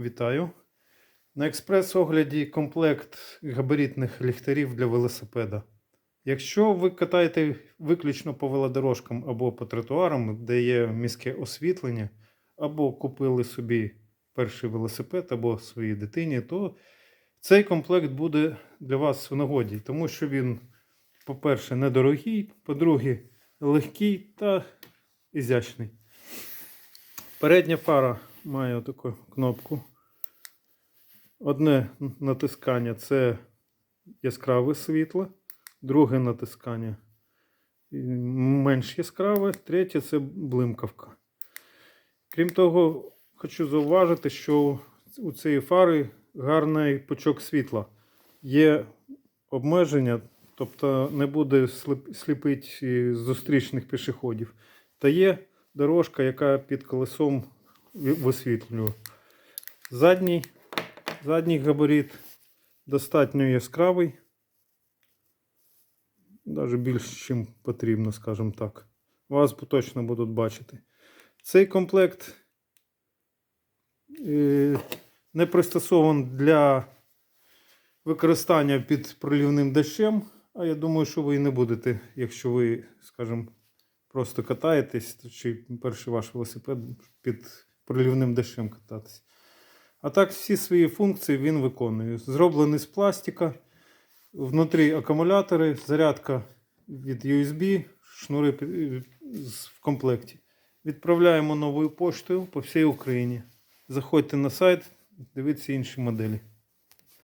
Вітаю. На експрес-огляді комплект габаритних ліхтарів для велосипеда. Якщо ви катаєте виключно по велодорожкам або по тротуарам, де є міське освітлення, або купили собі перший велосипед або своїй дитині, то цей комплект буде для вас в нагоді, тому що він, по-перше, недорогий, по-друге, легкий та ізящний. Передня фара має таку кнопку. Одне натискання це яскраве світло, друге натискання менш яскраве, третє це блимкавка. Крім того, хочу зауважити, що у цієї фари гарний пучок світла. Є обмеження, тобто не буде сліпити зустрічних пішоходів. Та є дорожка, яка під колесом ви- висвітлює. Задній, задній габарит достатньо яскравий. Навіть більше, ніж потрібно, скажімо так. Вас точно будуть бачити. Цей комплект е, не пристосований для використання під пролівним дощем. А я думаю, що ви і не будете, якщо ви, скажімо, просто катаєтесь, чи перший ваш велосипед під пролівним дощем кататись. А так, всі свої функції він виконує. Зроблений з пластика, внутрі акумулятори, зарядка від USB, шнури в комплекті. Відправляємо новою поштою по всій Україні. Заходьте на сайт, дивіться інші моделі.